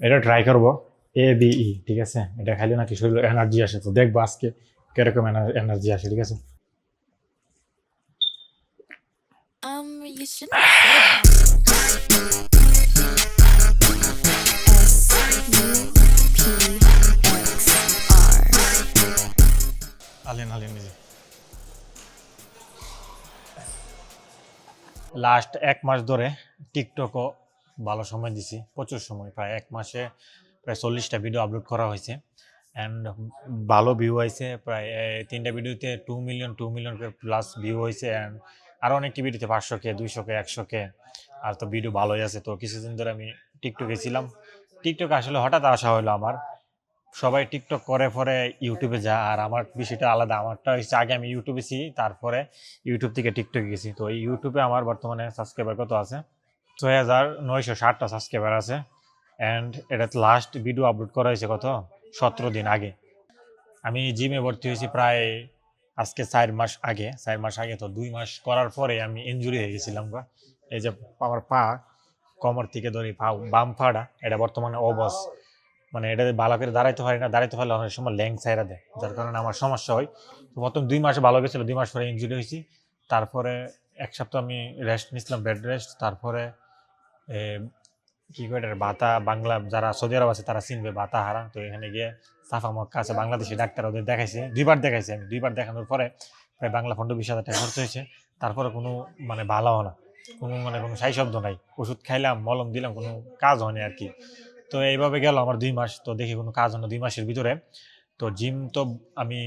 এটা ট্রাই করব A B E ঠিক আছে? এটা খাইলে নাকি শরীরে এনার্জি আসে তো দেখব আজকে কীরকম এনার্জি আসে ঠিক আছে? Um. আলেন আলেন নিজে লাস্ট এক মাস ধরে টিকটকও ভালো সময় দিছি, প্রচুর সময়, প্রায় এক মাসে প্রায় চল্লিশটা ভিডিও আপলোড করা হয়েছে। অ্যান্ড ভালো ভিউ হয়েছে প্রায় তিনটা ভিডিওতে two million two million plus view হয়েছে অ্যান্ড আরও অনেকটি ভিডিওতে পাঁচশো কে দুইশো কে একশো কে আর তো ভিডিও ভালোই আছে, তো কিছুদিন ধরে আমি টিকটকে ছিলাম। টিকটকে আসলে হঠাৎ আসা হলো আমার। সবাই টিকটক করে পরে ইউটিউবে যা আর আমার বিষয়টা আলাদা। আমারটা হচ্ছে আগে আমি ইউটিউবে ছি তারপরে ইউটিউব থেকে টিকটকে গেছি। তো এই ইউটিউবে আমার বর্তমানে সাবস্ক্রাইবার কত আছে? ছয় হাজার নয়শো ষাটটা সাবস্ক্রাইবার আছে। অ্যান্ড এটা লাস্ট ভিডিও আপলোড করা হয়েছে কত? সতেরো দিন আগে। আমি জিমে ভর্তি হয়েছি প্রায় আজকে চার মাস আগে। চার মাস আগে তো দুই মাস করার পরে আমি ইনজুরি হয়ে গেছিলাম বা এই যে আমার পা কমর থেকে ধরে পা, বাম পাটা, এটা বর্তমানে অবস। মানে এটা ভালো করে দাঁড়াইতে পারি না, দাঁড়াইতে পারলে অনেক সময় ল্যাং সাইরা দেয়। যার কারণে আমার সমস্যা হয়। তো প্রথম দুই মাসে ভালো গেছিল, দুই মাস পরে ইনজুরি হয়েছি। তারপরে এক সপ্তাহ আমি রেস্ট নিয়েছিলাম বেড রেস্ট তারপরে কি করে বাতা, বাংলা যারা সৌদি আরব আছে, তারা চিনবে বাতা হারা তো এখানে গিয়ে সাফা মক্কা আছে, বাংলাদেশি ডাক্তার ওদের দেখাইছে। দুইবার দেখাইছে আমি। দুইবার দেখানোর পরে প্রায় বাংলা ফন্ড বিশ হাজার টাকা খরচ হয়েছে। তারপরে কোনো মানে ভালো হয় না। কোনো মানে কোনো সাই শব্দ নাই। ওষুধ খাইলাম, মলম দিলাম, কোনো কাজ হয়নি আর কি। তো এইভাবে গেল আমার দুই মাস। তো দেখি কোনো কাজ হয় না দুই মাসের ভিতরে। তো জিম তো আমি,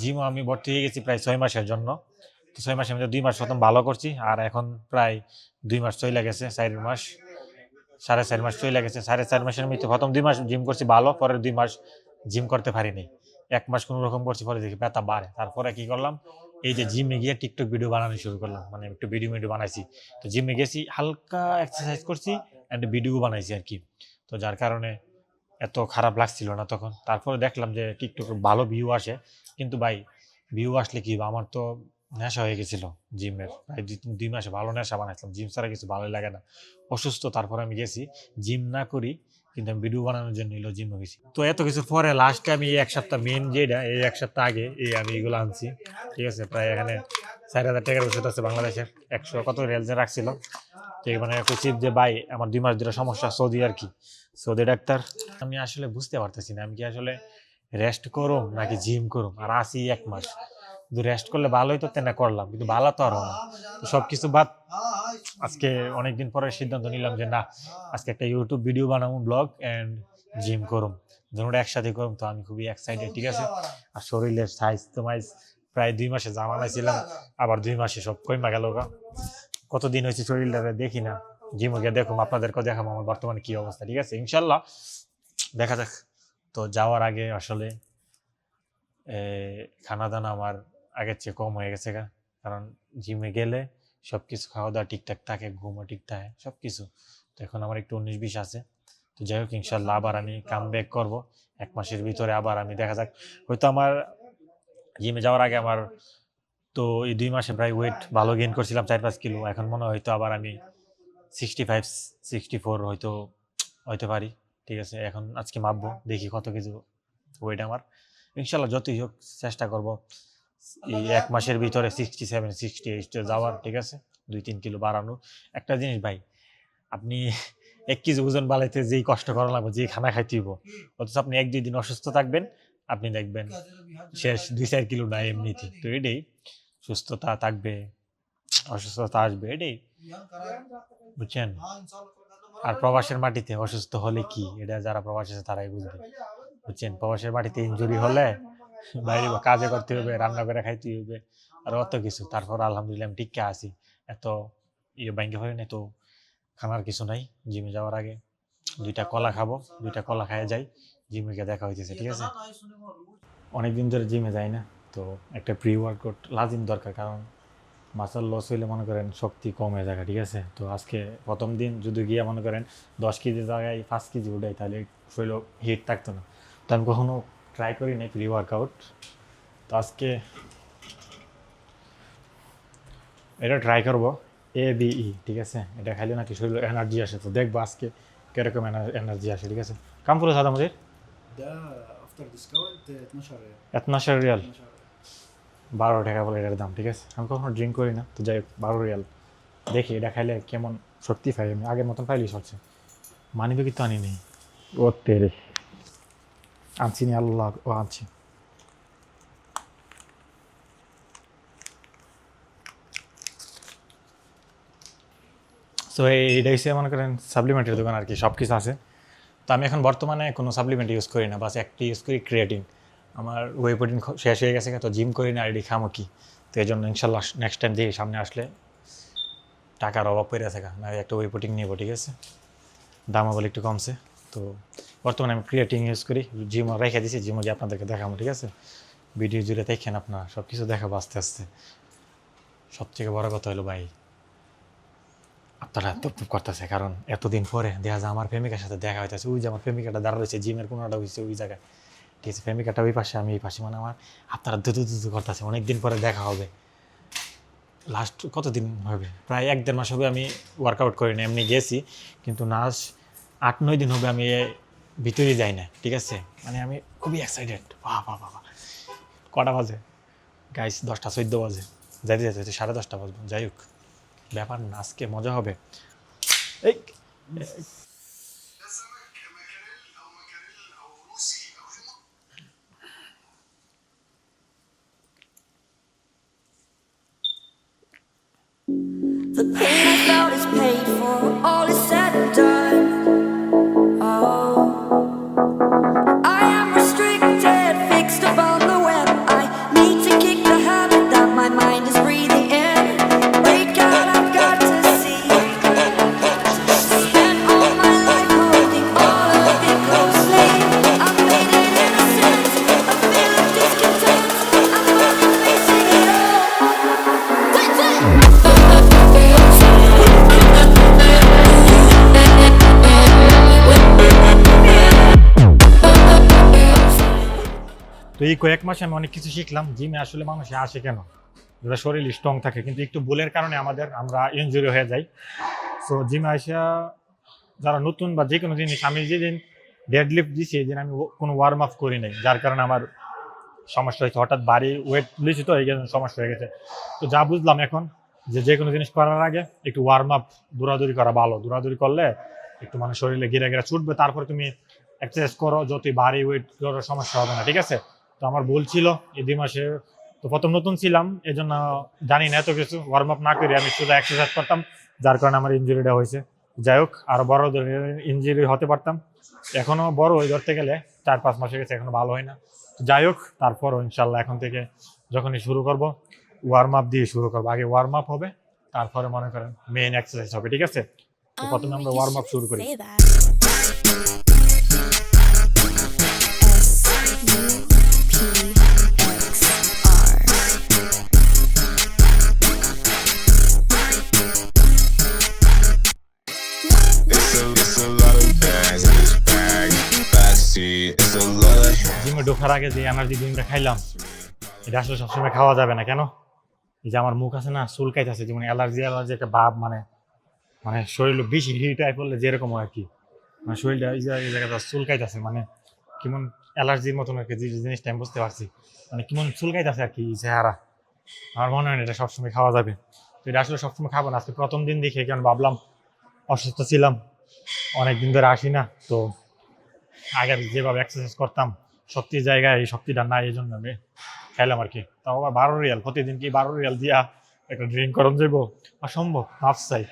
জিমও আমি ভর্তি হয়ে গেছি প্রায় ছয় মাসের জন্য। ছয় মাসের মধ্যে দুই মাস প্রথম ভালো করছি, আর এখন প্রায় দুই মাস চলে গেছে, চার মাস, সাড়ে চার মাস চলে গেছে। সাড়ে চার মাসের মধ্যে প্রথম দুই মাস জিম করছি ভালো, পরের দুই মাস জিম করতে পারিনি। এক মাস কোনো রকম করছি, পরে দেখি ব্যথা বাড়ে। তারপরে কি করলাম, এই যে জিমে গিয়ে টিকটক ভিডিও বানানো শুরু করলাম মানে একটু ভিডিও ভিডিও বানাইছি। তো জিমে গেছি, হালকা এক্সারসাইজ করছি অ্যান্ড ভিডিও বানাইছি আর কি। তো যার কারণে এত খারাপ লাগছিল না তখন। তারপরে দেখলাম যে টিকটক ভালো ভিউ আসে। কিন্তু ভাই ভিউ আসলে কি? আমার তো নেশা হয়ে গেছিল জিমের। প্রায় দুই মাসে ভালো নেশা বানাইছিলাম। জিম ছাড়া কিছু ভালো লাগে না। অসুস্থ, তারপরে আমি গেছি। জিম না করি, কিন্তু আমি ভিডিও বানানোর জন্য এলো জিমে গেছি। তো এত কিছু পরে লাস্টে আমি এই এক সপ্তাহ মেন যেটা, এই এক সপ্তাহ আগে এই আমি এগুলো আনছি। ঠিক আছে, প্রায় এখানে চার হাজার টাকার ওষুধ আছে বাংলাদেশের একশো কত রেলজে রাখছিল। ঠিক মানে কুচিপ যে, ভাই, আমার দুই মাস ধরে সমস্যা, সৌদি আর কি? সৌদি ডাক্তার, আমি আসলে বুঝতে পারতেছি না। আমি কি আসলে রেস্ট করুম নাকি জিম করুম? আর আসি এক মাস। কিন্তু রেস্ট করলে ভালোই তো তেনা করলাম, কিন্তু ভালো তো আর না। সব কিছু বাদ, আজকে অনেকদিন পরে সিদ্ধান্ত নিলাম যে না, আজকে একটা ইউটিউব ভিডিও বানাবো ব্লগ অ্যান্ড জিম করুম। দুটোটা একসাথে করুম, তো আমি খুবই এক্সাইটেড ঠিক আছে? আর শরীরের সাইজ তো মাইজ প্রায় দুই মাসে জামানায় ছিলাম আবার দুই মাসে সব কইমা গেল গা। কতদিন হয়েছে শরীরটা দেখি না। জিমে গিয়ে দেখুম আপনাদেরকে দেখাবো আমার বর্তমানে কি অবস্থা, ঠিক আছে? ইনশাল্লাহ দেখা যাক। তো যাওয়ার আগে আসলে খানা দানা আমার আগের চেয়ে কম হয়ে গেছে গা। কারণ জিমে গেলে সব কিছু খাওয়া দাওয়া ঠিকঠাক থাকে, ঘুমও ঠিক থাকে সব কিছু তো এখন আমার একটু উনিশ বিশ আছে। তো যাই হোক ইনশাল্লাহ আবার আমি কাম ব্যাক করব। এক মাসের ভিতরে আবার আমি, দেখা যাক। হয়তো আমার জিমে যাওয়ার আগে আমার তো এই দুই মাসে প্রায় ওয়েট ভালো গেইন করছিলাম, চার পাঁচ কিলো। এখন মনে হয় হয়তো আবার আমি সিক্সটি ফাইভ সিক্সটি ফোর হয়তো হইতে পারি। ঠিক আছে, এখন আজকে মাপবো, দেখি কত কিছু ওয়েট আমার। ইনশাল্লাহ যতই হোক, চেষ্টা করব। এই এক মাসের ভিতরে সিক্সটি সেভেন সিক্সটি এইটে যাওয়ার, ঠিক আছে? দুই, তিন কিলো বাড়ানো। একটা জিনিস ভাই, আপনি এক কেজি ওজন বাড়াইতে যেই কষ্ট করা লাগবে, যেই খানা খাইতে হইব, অথচ আপনি এক, দুই দিন অসুস্থ থাকবেন, আপনি দেখবেন শেষ দুই, চার কিলো না এমনিতে। তো এটাই, সুস্থতা থাকবে, অসুস্থতা আসবে, এটাই। বুঝছেন? আর প্রবাসের মাটিতে অসুস্থ হলে কি? এটা যারা প্রবাসী তারাই বুঝবে। বুঝছেন? প্রবাসের মাটিতে ইনজুরি হলে বাইরে কাজে করতে হবে রান্না করে খাইতে হবে আর অত কিছু। তারপর আলহামদুলিল্লাহ আমি টিকা আছি। এত ইয়ে ব্যাংকে হয় না তো খানার কিছু নাই জিমে যাওয়ার আগে দুইটা কলা খাব দুইটা কলা খাইয়ে যাই জিমে গিয়ে দেখা হইতেছে ঠিক আছে? অনেকদিন ধরে জিমে যাই না তো একটা প্রি ওয়ার্কআউট লাজিম দরকার কারণ মাসাল লস হইলে মনে করেন শক্তি কমে যায় ঠিক আছে? তো আজকে প্রথম দিন যদি গিয়ে মনে করেন দশ কেজি জায়গায় পাঁচ কেজি উঠাই তাহলে শরীর হিট থাকতো না। তো আমি কখনো ট্রাই করি না প্রি ওয়ার্কআউট তো আজকে এটা ট্রাই করব এ বিই e, ঠিক আছে? এটা খাইলে নাকি শরীর এনার্জি আসে। তো দেখব আজকে কীরকম এনার্জি আসে ঠিক আছে? কাম করে দাদা মজির রিয়াল বারো টাকা বলে এটার দাম ঠিক আছে? আমি কখনো ড্রিঙ্ক করি না তো যাই হোক বারো রিয়াল দেখি এটা খাইলে কেমন শক্তি পাই আমি। আগের মতন ফাইলি সরছে মানিব ব্যাগই তো আনি নেই। ও তেরে আনছি নি আল্লাহ ও আনছি সো এইটা হচ্ছে মনে করেন সাপ্লিমেন্টের দোকান আর কি সব কিছু আছে। তো আমি এখন বর্তমানে কোনো সাপ্লিমেন্ট ইউজ করি না, বাস একটি ইউজ করি ক্রিয়েটিন আমার ওয়ে প্রোটিন শেষ হয়ে গেছে, তো জিম করি না আইডি খামো কি? তো এই জন্য ইনশাল্লাহ নেক্সট টাইম দিয়ে সামনে আসলে টাকার অভাব পড়ে থাকা না একটা ওয়ে প্রোটিন নিবো, ঠিক আছে? দামও বলে একটু কমছে। তো বর্তমানে আমি ক্রিয়েটিং ইউজ করি। জিমও রেখে দিছি জিমও যে আপনাদেরকে দেখাবো, ঠিক আছে? ভিডিও জুড়ে দেখেন আপনারা সব কিছু দেখাবো আস্তে আস্তে। সব থেকে বড় কথা হলো ভাই, আপনারা তো করতেছে, কারণ এতদিন পরে দেখা যায় আমার প্রেমিকার সাথে দেখা হইতেছে। ওই যে আমার প্রেমিকাটা দাঁড়া রয়েছে জিমের কোনোটা হয়েছে ওই জায়গায়। ঠিক আছে, প্রেমিকাটা ওই পাশে, আমি এই পাশে মানে আমার আপনারা দুধু দুধু করতেছে। অনেক দিন পরে দেখা হবে। লাস্ট কতদিন হবে? প্রায় এক দেড় মাস হবে আমি ওয়ার্কআউট করি না এমনি গেছি। কিন্তু নাচ আট নয় দিন হবে আমি ভিতরে যাই না, ঠিক আছে? মানে আমি খুবই এক্সাইটেড বাহ বাহ বাহ। কটা বাজে? গাইস দশটা চোদ্দ বাজে। যাইতে যাইতে সাড়ে দশটা বাজবো। যাই হোক, ব্যাপার না, আজকে মজা হবে। এই এই কয়েক মাসে আমি অনেক কিছু শিখলাম, জিমে আসলে মানুষে আসে কেন? যারা শরীর স্ট্রং থাকে, কিন্তু একটু ভুলের কারণে আমাদের, আমরা ইনজুরি হয়ে যাই। সো জিমে আসা, যারা নতুন বা যে কোনো জিনিস, আমি যেদিন ডেড লিফট দিছি এই আমি কোনো ওয়ার্ম আপ করি নাই, যার কারণে আমার সমস্যা হয়েছে। হঠাৎ বাড়ি ওয়েট তুলেছি তো, এই সমস্যা হয়ে গেছে। তো যা বুঝলাম এখন, যে যে কোনো জিনিস করার আগে একটু ওয়ার্ম আপ দৌড়াদৌড়ি করা ভালো। দৌড়াদৌড়ি করলে একটু মানে শরীরে গিরে গিরে ছুটবে, তারপর তুমি এক্সারসাইজ করো, যতই ভারী ওয়েট করার সমস্যা হবে না, ঠিক আছে? তো আমার ভুল ছিল, এই দুই মাসে। তো প্রথম নতুন ছিলাম এই জন্য জানি না এত কিছু। ওয়ার্ম আপ না করে আমি শুধু এক্সারসাইজ করতাম, যার কারণে আমার ইঞ্জুরিটা হয়েছে। যাই হোক, আরও বড় ধরনের ইঞ্জুরি হতে পারতাম। এখনও বড় হয়ে ধরতে গেলে, চার পাঁচ মাস গেছে এখনও ভালো হয় না। যাই হোক, তারপরও ইনশাল্লাহ এখন থেকে যখনই শুরু করব ওয়ার্ম আপ দিয়ে শুরু করব। আগে ওয়ার্ম আপ হবে, তারপরে মনে করেন মেইন এক্সারসাইজ হবে, ঠিক আছে? প্রথমে আমরা ওয়ার্ম আপ শুরু করি। জিমে ঢোকার আগে যে এনার্জি ড্রিঙ্কটা খাইলাম, এটা আসলে সবসময় খাওয়া যাবে না, কেন? এই যে আমার মুখ আছে না চুলকাইতে আছে যেমন অ্যালার্জি অ্যালার্জি একটা ভাব মানে মানে শরীর বেশি হিট আই পড়লে যেরকম আর কি। মানে শরীরটা এই জায়গাটা চুলকাইতেছে মানে কেমন অ্যালার্জির মতন আর কি, যে জিনিসটা আমি বুঝতে পারছি। মানে কেমন চুলকাইতেছে আর কি চেহারা। আমার মনে হয় না এটা সবসময় খাওয়া যাবে। তো এটা আসলে সবসময় খাব না। আজকে প্রথম দিন দেখে কেন ভাবলাম, অসুস্থ ছিলাম অনেক দিন ধরে আসি না, তো আগে যেভাবে এক্সারসাইজ করতাম শক্তি জায়গায় এই শক্তিটা নাই এই জন্য আমি খাইলাম আর কি। তাও আবার বারো রিয়াল, প্রতিদিন কি বারো রিয়াল দিয়া একটা ড্রিঙ্ক করন যাইব অসম্ভব হাফ চাই।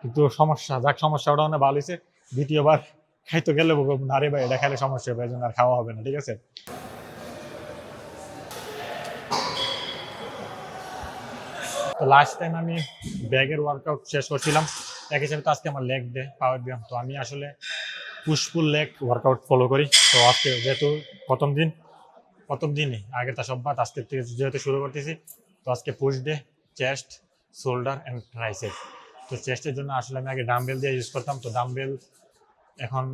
কিন্তু সমস্যা, যাক সমস্যা, ওটা অনেক ভালো হয়েছে দ্বিতীয়বার খাইতে গেলে না রে ভাই, এটা খাইলে সমস্যা হবে এই জন্য আর খাওয়া হবে না, ঠিক আছে? তো লাস্ট টাইম আমি ব্যাগের ওয়ার্কআউট শেষ করছিলাম। এক হিসেবে তো আজকে আমার লেগ ডে পাওয়ার ব্যায়াম তো আমি আসলে পুশফুল লেগ ওয়ার্কআউট ফলো করি। তো আজকে যেহেতু প্রথম দিন, প্রথম দিনই আগে তা সব বাদ, আজকে থেকে যেহেতু শুরু করতেছি, তো আজকে push day chest shoulder and tricep তো চেস্টের জন্য আসলে আমি আগে ডাম্বেল দিয়ে ইউজ করতাম, তো ডাম্বেল এখন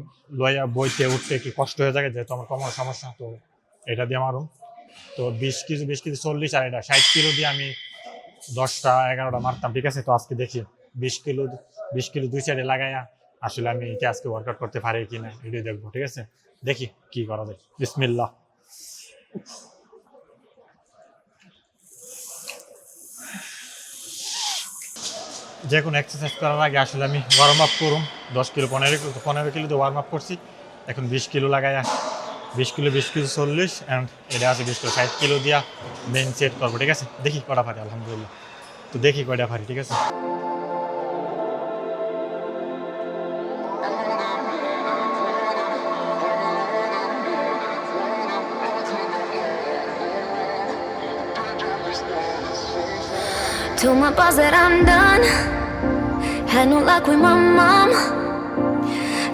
লয়া বইতে উঠতে কি কষ্ট হয়ে যায় যেহেতু আমার কমার সমস্যা, তো এটা দিয়ে আমারও তো বিশ কেজি বিশ কেজি চল্লিশ আর এটা ষাট কিলো দিয়ে আমি দশটা, এগারোটা মারতাম, ঠিক আছে? তো আজকে দেখি বিশ কিলো বিশ কিলো দুই সাইডে লাগাইয়া আসলে আমি কি আজকে ওয়ার্কআউট করতে পারি কি না এটাই দেখব, ঠিক আছে? দেখি কি করা যায়। বিসমিল্লাহ। যে কোনো এক্সারসাইজ করার আগে আসলে আমি ওয়ার্ম আপ করুম। দশ কিলো, পনেরো কিলো পনেরো কিলো তো ওয়ার্ম আপ করছি। এখন বিশ কিলো লাগাই বিশ কিলো বিশ কিলো চল্লিশ অ্যান্ড এটা আছে বিশ কিলো, ষাট কিলো দিয়া মেন সেট করব, ঠিক আছে? দেখি কটা পারি, আলহামদুলিল্লাহ। তো দেখি কয়টা পারি, ঠিক আছে? Told my boss that I'm done. Had no luck with my mom.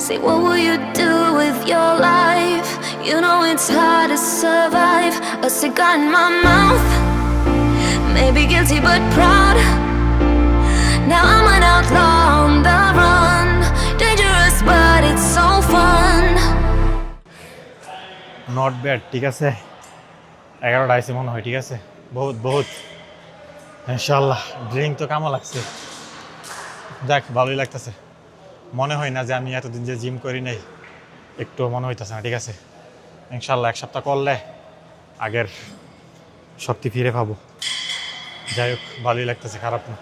Say, what will you do with your life? You know it's hard to survive. A cigar in my mouth. Maybe guilty but proud. Now I'm an outlaw on the run. Dangerous, but it's so fun. Not bad ঠিক আছে এগারোটা আইসি মনে হয় ঠিক আছে বহুত বহুত ইনশাল্লাহ ড্রিঙ্ক তো কামা লাগছে। দেখ, ভালোই লাগতেছে। মনে হয় না যে আমি এতদিন যে জিম করি নাই, একটু মনে হইতেছে না, ঠিক আছে? ইনশাল্লাহ এক সপ্তাহ করলে আগের শক্তি ফিরে পাবো। যাই হোক, ভালোই লাগতেছে, খারাপ না।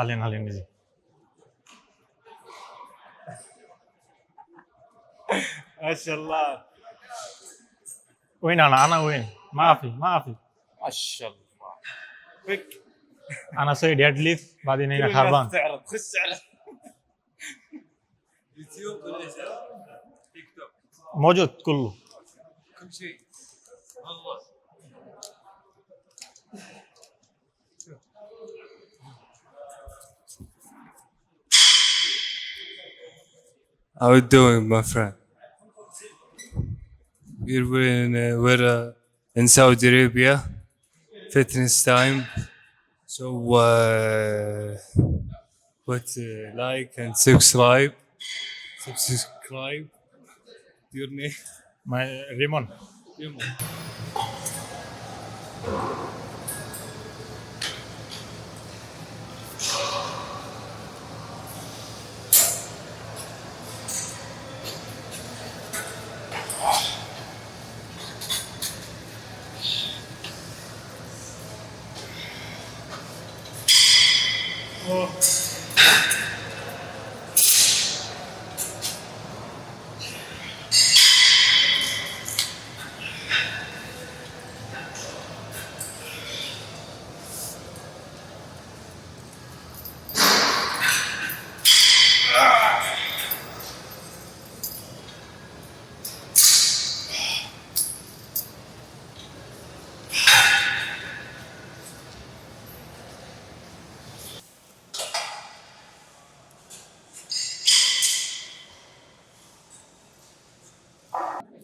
আলেন আলেন নিজে মাশাআল্লাহ وين انا انا وين ما في ما في ما شاء الله ويك انا اسوي ديد ليف بعدين هنا خربان تعرض خش على يوتيوب ولا تيك توك موجود كله كل شيء والله How you doing, my friend? We're in uh, we're uh, in Saudi Arabia, fitness time. So uh, put uh, like and subscribe. Subscribe. Your name? My Raymond. Raymond.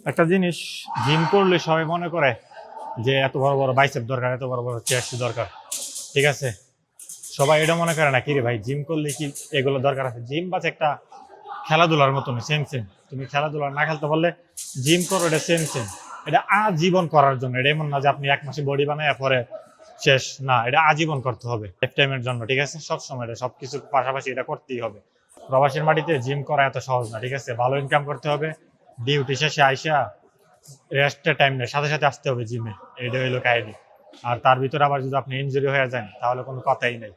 একটা জিনিস জিম করলে সবাই মনে করে যে এত বড় বড় বাইসেপ দরকার, এত বড় বড় চেস্ট দরকার। ঠিক আছে? সবাই এটা মনে করে না, কি রে ভাই জিম করলে কি এগুলো দরকার আছে? জিম বাস একটা খেলাধুলার মতন সেম সেম তুমি খেলাধুলা না খেলতে পারলে জিম করো, এটা সেম সেম এটা আজীবন করার জন্য, এটা এমন না যে আপনি এক মাসে বডি বানায় পরে শেষ, না, এটা আজীবন করতে হবে। টাইমের জন্য, ঠিক আছে? সব সময় এটা, সবকিছুর পাশাপাশি এটা করতেই হবে। প্রবাসীর মাটিতে জিম করা এত সহজ না, ঠিক আছে? ভালো ইনকাম করতে হবে ডিউটি শেষে আইসা রেস্টের টাইম নেই সাথে সাথে আসতে হবে জিমে এটা হইল কাহিনী। আর তার ভিতরে আবার যদি আপনি ইনজুরি হয়ে যান, তাহলে কোনো কথাই নেই।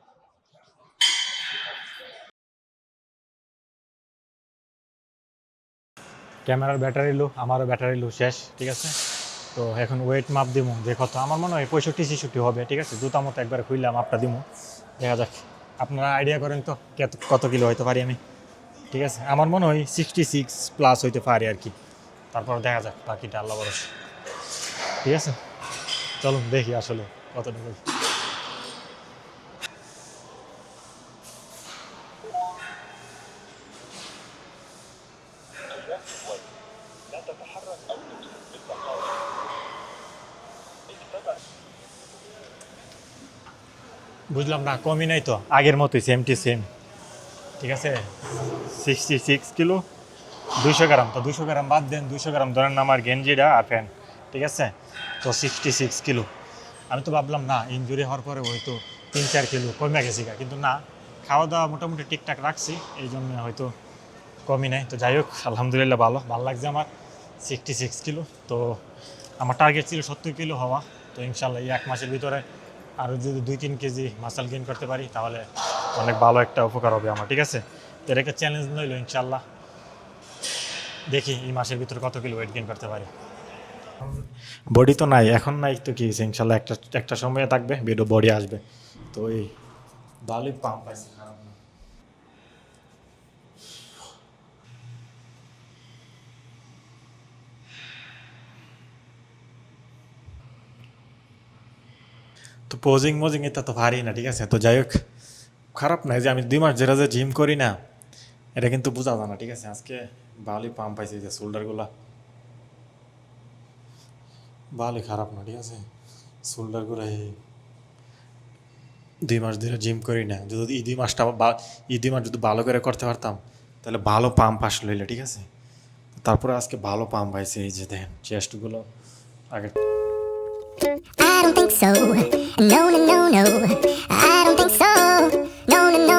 ক্যামেরার ব্যাটারি লো, আমারও ব্যাটারি লো, শেষ, ঠিক আছে? তো এখন ওয়েট মাপ দিমু, যে কত। আমার মনে হয় পঁয়ষট্টি, ছেষট্টি হবে, ঠিক আছে? জুতা মতো একবার খুললে মাপটা দিমু। দেখা যাক। আপনারা আইডিয়া করেন তো কত- কিলো হইতে পারি আমি? ঠিক আছে? আমার মনে হয় সিক্সটি সিক্স প্লাস হইতে পারে আর কি। তারপর দেখা যাক, বাকিটা আল্লাহ বরস ঠিক আছে? চলুন, দেখি আসলে কতটুকু বুঝলাম না, কমই নাই তো। আগের মতোই সেম টু সেম ঠিক আছে? সিক্সটি সিক্স কিলো দুইশো গ্রাম। তো দুশো গ্রাম বাদ দেন দুশো গ্রাম ধরেন আমার গেঞ্জিটা আর প্যান্ট, ঠিক আছে? তো সিক্সটি সিক্স কিলো আমি তো ভাবলাম, না ইঞ্জুরি হওয়ার পরে হয়তো তিন চার কিলো কমে গেছি কিন্তু না খাওয়া দাওয়া মোটামুটি ঠিকঠাক রাখছি, এই জন্য হয়তো কমই নেই। তো যাই হোক, আলহামদুলিল্লাহ ভালো। ভালো লাগছে আমার সিক্সটি সিক্স কিলো তো আমার টার্গেট ছিল সত্তর কিলো হওয়া। তো ইনশাল্লাহ এই এক মাসের ভিতরে আরও যদি দুই তিন কেজি মাসাল গেইন করতে পারি, তাহলে অনেক ভালো একটা উপকার হবে আমার, ঠিক আছে? এটা একটা চ্যালেঞ্জ নইলো ইনশাল্লাহ দেখি এই মাসের ভিতরে কত কিলো ওয়েট গেইন করতে পারি। বডি তো নাই, এখন নাই তো কি ইনশাল্লাহ একটা একটা সময়ে থাকবে ভিডিও বডি আসবে। তো এই ভালোই পাম্প পাইছি তো পোজিং মোজিং এটা তো পারি না, ঠিক আছে? তো যাই হোক খারাপ না যে আমি দুই মাস যেটা যে জিম করি না এটা কিন্তু বোঝা যায় না ঠিক আছে আজকে ভালোই পাম্প পাইছি যে শোল্ডারগুলা ভালোই খারাপ না ঠিক আছে শোল্ডারগুলো এই দুই মাস ধরে জিম করি না যদি এই দুই মাসটা এই দুই মাস যদি ভালো করে করতে পারতাম তাহলে ভালো পাম্প আসলো এলে ঠিক আছে তারপরে আজকে ভালো পাম্প পাইছে এই যে দেখেন চেস্টগুলো আগে I don't think so. No, no, no, no. I.